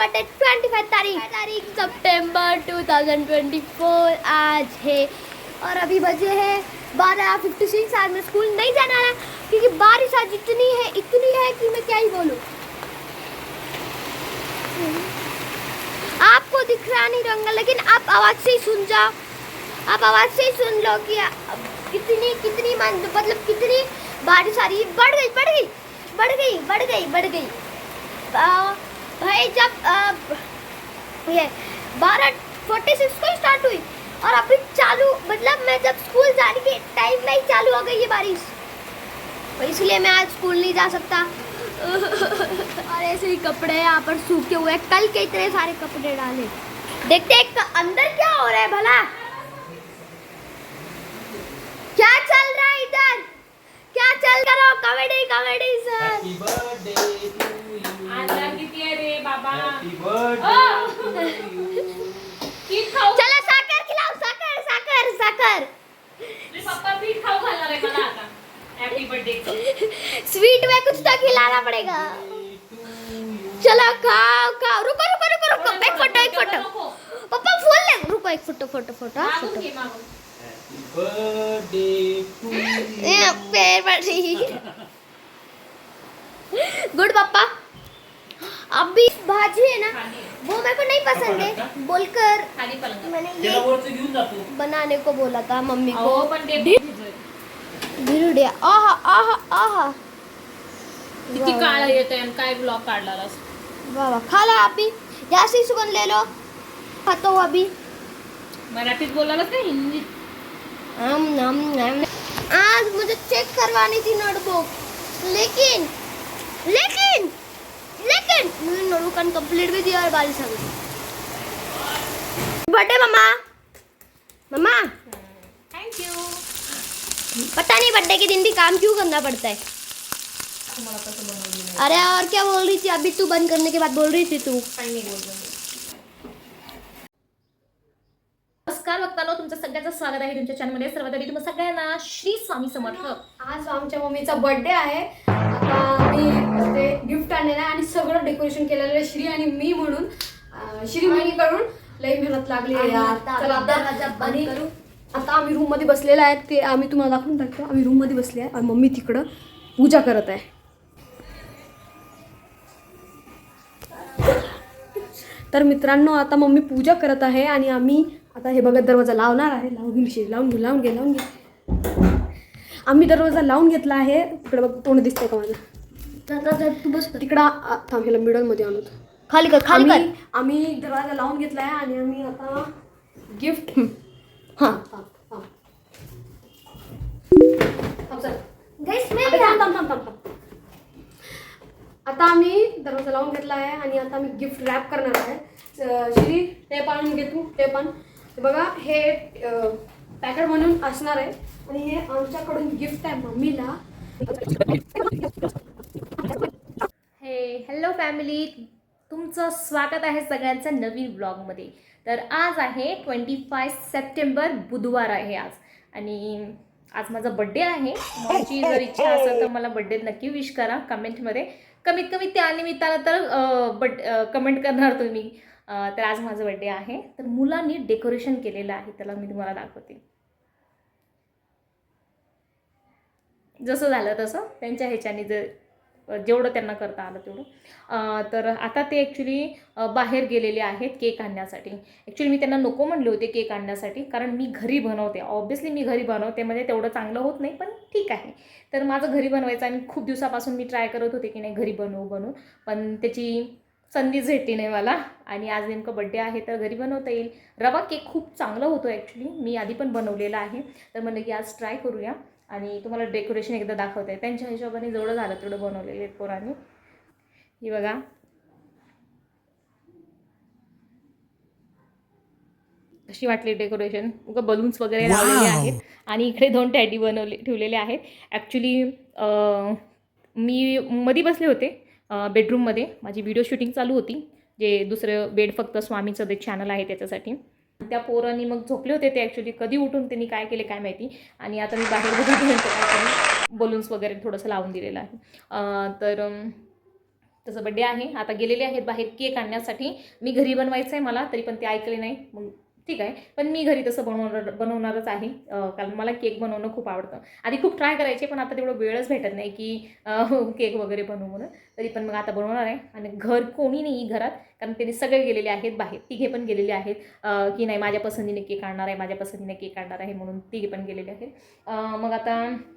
Birthday twenty five तारीख। तारीख सितंबर 2024 आज है। और अभी बजे है बारह फिफ्टी सिक्स आज मैं स्कूल नहीं जाना है क्योंकि बारिश आज इतनी है इतनी है कि मैं क्या ही बोलूँ। आपको दिख रहा नहीं रंगा लेकिन आप आवाज़ से ही सुन जाओ। आप आवाज़ से ही सुन लो कि कितनी कितनी मान मतलब कितनी बारिश आ रही है। बढ़ गई बढ़ गई बढ़ गई बढ़ गई बढ़ गई। भाई, जब ये बारह फोर्टी सिक्स को स्टार्ट हुई और अभी चालू मतलब मैं जब स्कूल जाने के टाइम में ही चालू हो गई ये बारिश। इसलिए मैं आज स्कूल नहीं जा सकता। और ऐसे ही कपड़े यहाँ पर सूखे हुए हैं। कल के इतने सारे कपड़े डाले। देखते हैं अंदर क्या हो रहा है भला। क्या चल रहा है इधर? क्या चल रहा है? Comedy comedy sir. Happy birthday to you आजार किती आहे रे बाबा? हॅपी बर्थडे टू यू पीठ खाऊ चलो साखर खिलाओ साखर साखर साखर तुझे पप्पा पीठ खाऊ घालणार आहे मला आता। हॅपी बर्थडे स्वीट में कुछ तो खिलाना पड़ेगा। चलो खाओ खाओ। रुको रुको रुको रुको। एक फ़ोटो एक फ़ोटो। पप्पा फूल ले। रुको एक photo photo photo photo. Birthday to A, you पैर बड़ी गुड पापा अभी भाजी है ना खाली आहे. वो मेरे को नहीं पसंद है। बोलकर खाली पलंग। मैंने त्याला ये वरचं घेऊन जातो बनाने को बोला था मम्मी को। अहो पण ते भिजवायचं. भिरुडिया। आहा आहा आहा। किती काळ येत आणि काय ब्लॉग काढला वाह वाह। खा लो आप भी यहाँ से ही सुगंध ले लो। खाता हूँ अभी। मराठीत बोलायला का हिंदी आम नाम नाम। आज मुझे चेक करवानी थी नोटबुक लेकिन लेकिन लेकिन मैंने नोटबुक कंप्लीट भी दिया और बारिश आ गई। बर्थडे मम्मा मम्मा थँक्यू पता नहीं बर्थडे के दिन भी काम क्यों करना पड़ता है? अरे और क्या बोल रही थी? अभी तू बंद करने के बाद बोल रही थी तू। नाही बोललो मी. नमस्कार बघतानो तुमचं सगळ्यांचं स्वागत आहे तुमच्या चॅनलमध्ये सर्वात आधी तुम्हाला सगळ्यांना श्री स्वामी समर्थ. आज आमच्या मम्मीचा बर्थडे आहे. आता मी ते गिफ्ट आणलेलं आहे आणि सगळं डेकोरेशन केलेलं आहे श्री आणि मी म्हणून. अं, श्री बहिणीकडून लई मेहनत लागली आहे आणि यार. आता चला आम्ही दरवाजा आता बंद आणि करू. आता आम्ही रूममध्ये बसलेलो आहे ते आम्ही तुम्हाला दाखवून टाकतो. आम्ही रूममध्ये बसले आहे आणि मम्मी तिकडं पूजा करत आहे. तर मित्रांनो आता मम्मी पूजा करत आहे आणि आम्ही आता हे बघत दरवाजा लावणार आहे. लावून घे लावून घे लावून घे लावून घे. आम्ही दरवाजा लावून घेतला आहे. तिकडे बघ तोंड दिसतंय का माझं? तू बस तिकडं थांब ह्याला मिडलमध्ये आणत खाली कर खाली कर. आम्ही दरवाजा लावून घेतला आहे आणि आम्ही आता गिफ्ट हां. आता आम्ही दरवाजा लावून घेतला आहे आणि आता आम्ही गिफ्ट रॅप करणार आहे. श्री टेप आणून घे तू टेप आण हे बघा हे पॅकेट म्हणून असणार आहे. आणि हे आमच्याकडून गिफ्ट आहे मम्मीला. हे हॅलो फॅमिली तुमचं स्वागत आहे सगळ्यांचं नवीन ब्लॉगमध्ये तर आज आहे ट्वेंटी फाय सप्टेंबर बुधवार आहे आज. आणि आज माझा बड्डे आहे. माझी जर इच्छा असेल तर मला बड्डे नक्की विश करा. कमेंटमध्ये कमीत कमी त्या निमित्तानं तर बड कमेंट करणार तुम्ही. तर आज माझा बड्डे आहे. तर मुलांनी डेकोरेशन केलेलं आहे. त्याला मी तुम्हाला दाखवते. जसं झालं तसं त्यांच्या ह्याच्याने जर जेवढं त्यांना करता आलं तेवढं. तर आता ते ॲक्च्युली बाहेर गेलेले आहेत केक आणण्यासाठी. ॲक्च्युली मी त्यांना नको म्हणले होते केक आणण्यासाठी कारण मी घरी बनवते. ऑब्विसली मी घरी बनवते म्हणजे तेवढं चांगलं होत नाही पण ठीक आहे. तर माझं घरी बनवायचं आणि खूप दिवसापासून मी ट्राय करत होते की नाही घरी बनवू बनवू. पण त्याची संधीच भेटली नाही मला. आणि आज नेमकं बड्डे आहे तर घरी बनवता येईल. रवा केक खूप चांगला होतो ॲक्च्युली मी आधी पण बनवलेला आहे. तर म्हणलं की आज ट्राय करूया. आणि तुम्हाला डेकोरेशन एकदा दाखवते. त्यांच्या हिशोबाने जेवढं झालं तेवढं बनवलेले आहेत पोरांनी. ही बघा. कशी वाटली डेकोरेशन उगा बलून्स वगैरे लावलेले आहेत. आणि इकडे दोन टॅडी बनवले ठेवलेले आहेत. ॲक्च्युली मी मधी बसले होते. बेडरूममध्ये माझी व्हिडिओ शूटिंग चालू होती जे दुसरं बेड फक्त स्वामीचं ते चॅनल आहे त्याच्यासाठी. त्या पोरांनी मग झोपले होते ते ॲक्च्युली कधी उठून त्यांनी काय केले काय माहिती. आणि आता मी बाहेर बघून बलून्स वगैरे थोडंसं लावून दिलेलं आहे. तर तसं बड्डे आहे. आता गेलेले आहेत बाहेर केक आणण्यासाठी. मी घरी बनवायचं आहे मला तरी पण ते ऐकले नाही. मग ठीक आहे. पण मी घरी तसं बनवणार बनवणारच आहे. कारण मला केक बनवणं खूप आवडतं. आधी खूप ट्राय करायचे पण आता तेवढं वेळच भेटत नाही की केक वगैरे बनवू म्हणून. तरी पण मग आता बनवणार आहे. आणि घर कोणी नाही घरात कारण त्यांनी सगळे गेलेले आहेत बाहेर. तिघे पण गेलेले आहेत. की नाही माझ्या पसंतीने केक आणणार आहे माझ्या पसंतीने केक आणणार आहे म्हणून तिघे पण गेलेले आहेत. मग आता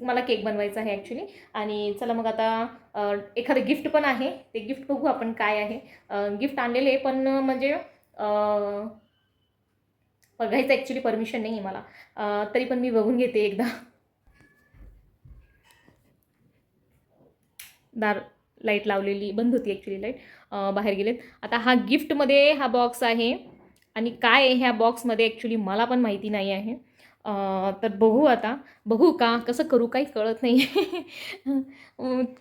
मला केक बनवायचा आहे ॲक्च्युली आणि चला मग आता एखादं गिफ्ट पण आहे. ते गिफ्ट बघू आपण काय आहे. गिफ्ट आणलेले पण म्हणजे बघायचं ॲक्च्युली परमिशन नाही आहे मला तरी पण मी बघून घेते एकदा. दार लाइट लावलेली बंद होती ॲक्च्युली लाइट बाहेर गेलेत. आता हा गिफ्टमध्ये हा बॉक्स आहे. आणि काय आहे ह्या बॉक्समध्ये ॲक्च्युली मला पण माहिती नाही आहे. तर बघू आता. बघू का कसं करू काही कळत नाही.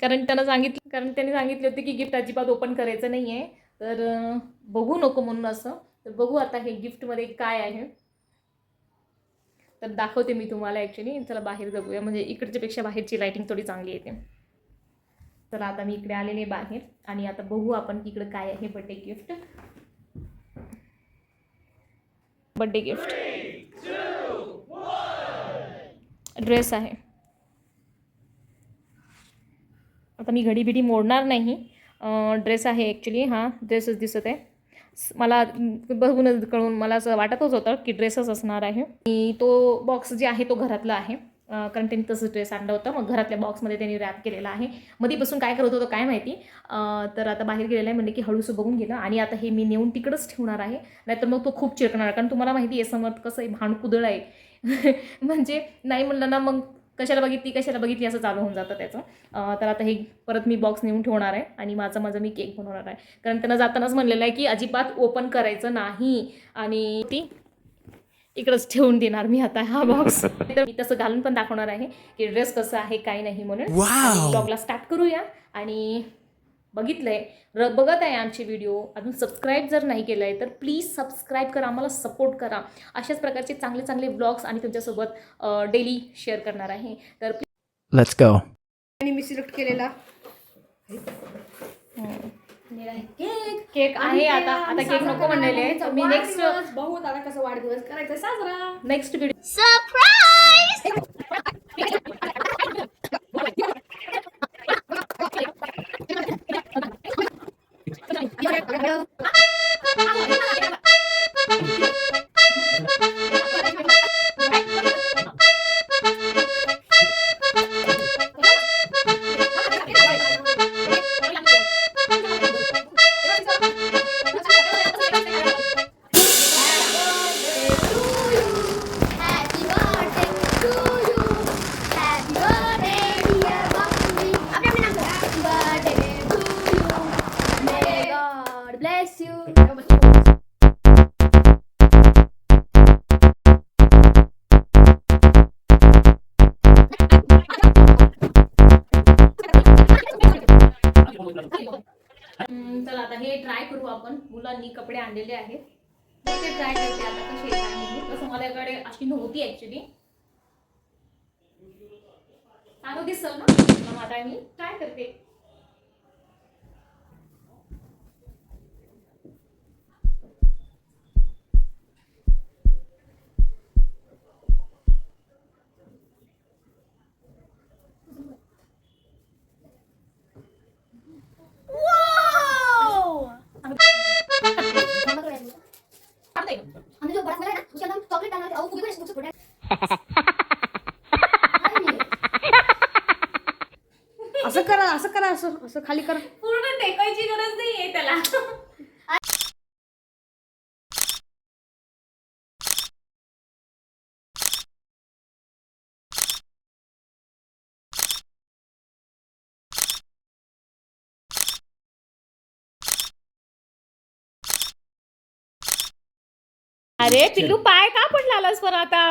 कारण त्यांना सांगितलं कारण त्यांनी सांगितले होते की गिफ्ट अजिबात ओपन करायचं नाही आहे तर बघू नको म्हणून असं. तर बघू आता हे गिफ्टमध्ये काय आहे. तर दाखवते मी तुम्हाला ॲक्च्युली चला बाहेर जगूया म्हणजे इकडच्यापेक्षा बाहेरची लाईटिंग थोडी चांगली येते. तर आता मी इकडे आलेले बाहेर. आणि आता बघू आपण की इकडं काय आहे birthday gift birthday gift dress आहे. आता मी घडी बिडी मोडणार नाही. ड्रेस आहे ॲक्च्युली हां ड्रेसच दिसत आहे. मला बघूनच कळून मला असं वाटतच होतं की ड्रेसच असणार आहे. आणि तो बॉक्स जे आहे तो घरातला आहे. कारण त्यांनी तसंच ड्रेस आणलं होतं. मग घरातल्या बॉक्समध्ये त्यांनी रॅप केलेला आहे. मधीपासून काय करत होतं काय माहिती? तर आता बाहेर गेलेला आहे म्हणजे की हळूसं बघून गेलं आणि आता हे मी नेऊन तिकडंच ठेवणार आहे. नाहीतर मग तो खूप चिरकणार. कारण तुम्हाला माहिती आहे समर्थ कसं आहे भांडकुदळ आहे. म्हणजे नाही म्हणलं ना मग कशाला बघितली कशाला बघितली असं चालू होऊन जातं त्याचं. तर आता हे परत मी बॉक्स नेऊन ठेवणार आहे आणि माझं माझं मी केक बनवणार आहे. कारण त्यांना जातानाच म्हणलेलं आहे की अजिबात ओपन करायचं नाही आणि ती इकडंच ठेवून देणार मी आता हा बॉक्स तर मी तसं घालून पण दाखवणार आहे की ड्रेस कसं आहे काय नाही म्हणून. ब्लॉगला स्टार्ट करूया आणि बघितलंय. र बघत आहे आमचे व्हिडिओ अजून सबस्क्राईब जर नाही केलं आहे तर प्लीज सबस्क्राईब करा आम्हाला सपोर्ट करा. अशाच प्रकारचे चांगले चांगले ब्लॉग्स आणि तुमच्यासोबत डेली शेअर करणार आहे. तर Let's go. आणि मी सिलेक्ट केलेला. केक केक आहे आता. आता केक नको म्हणलेले आहे तर मी नेक्स्ट बघू आता कसं वाढदिवस करायचा साजरा. नेक्स्ट व्हिडिओ Happy कपडे आणलेले आहेत. ते ट्राय करते आता कसे काय नाही तसं माझ्याकडे अशी नव्हती ऍक्च्युली चांगलं दिसल ना? मग आता मी ट्राय करते. असं असं खाली कर. पूर्ण टेकायची गरज नाहीये त्याला. अरे पिल्लू पाय का पडला आलास पर आता?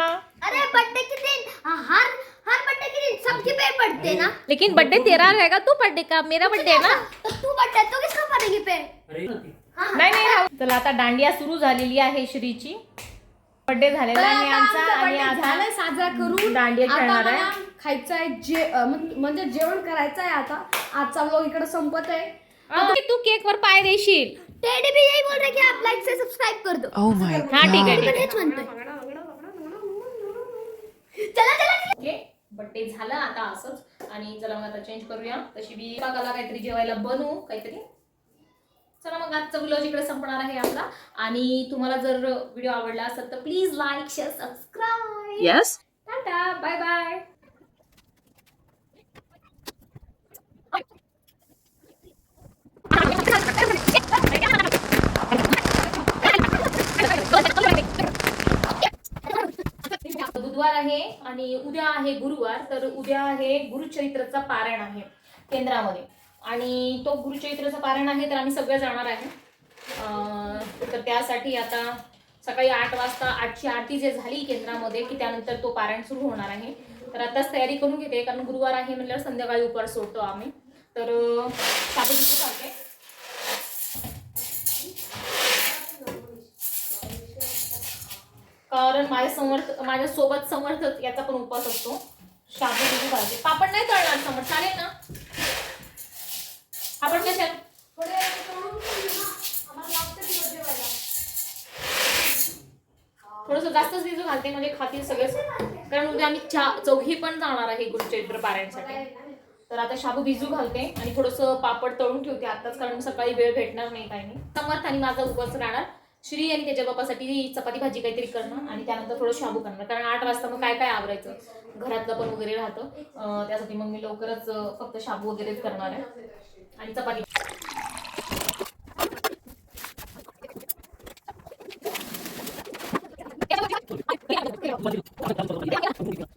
अरे बर्थडे के दिन. हर हर बर्थडे के दिन. सबके पैर पड़ते ना? लेकिन बर्थडे तेरा रहेगा तू बर्थडे का मेरा बर्थडे है ना? तो तू बर्थडे तो किसका पड़ेगी पैर नाही नाही. चला आता दांडिया सुरू झालेली आहे श्रीची. बर्थडे झालेला आहे आमचा आणि आता झालंय साजरा करून. दांडिया आता खेळणार आहे. मला खायचं आहे जे अं, म्हण- म्हणजे जेवण करायचं आहे आता. आजचा व्लॉग इकडे संपत आहे. तू केक वर पाय देशील. टेडी भी यही बोल रहे कि आप लाइक से सब्सक्राइब कर दो। हा ठीक आहे ठीक पण आहे हेच म्हणतोय चला चला ओके बड्डे झालं आता असंच. आणि चला मग आता चेंज करूया. तशी बी काकाला काहीतरी जेवायला बनवू काहीतरी. चला मग आजचा व्हिडिओ इकडे संपणार आहे आपला. आणि तुम्हाला जर व्हिडिओ आवडला असेल तर please like share subscribe Yes? Tata bye bye बुधवार आहे आणि उद्या आहे गुरुवार तर उद्या आहे गुरुचरित्रचा पारायण आहे केंद्रामध्ये. आणि तो गुरुचरित्राचा पारायण आहे तर आम्ही सगळे जाणार आहे. तर त्यासाठी आता सकाळी आठ वाजता आठची आरती जे झाली केंद्रामध्ये की त्यानंतर तो पारायण सुरू होणार आहे. तर आताच तयारी करून घेते कारण गुरुवार आहे म्हटल्यावर संध्याकाळी उपवास सोडतो आम्ही. तर अं, कारण माझ्या समर्थ माझ्या सोबत समर्थ याचा पण उपवास असतो. शाबू बिबू घालते पापड नाही तळणार समोर चालेल ना? आपण कशा थोडस जास्तच बिजू घालते म्हणजे खातील सगळेच कारण उद्या आम्ही चा- चौघी पण जाणार आहे गुरुचरित्र पारायणसाठी. तर आता शाबू भिजू घालते आणि थोडस पापड तळून ठेवते आताच कारण सकाळी वेळ भेटणार नाही काही नाही समर्थ आणि माझा उपवास राहणार. श्री आणि त्याच्या बापासाठी चपाती भाजी काहीतरी करणं आणि त्यानंतर थोडं शाबू करणार कारण आठ वाजता मग काय काय आवरायचं? घरातलं पण वगैरे राहतं. त्यासाठी मग मी लवकरच फक्त शाबू वगैरेच करणार आहे. आणि चपाती.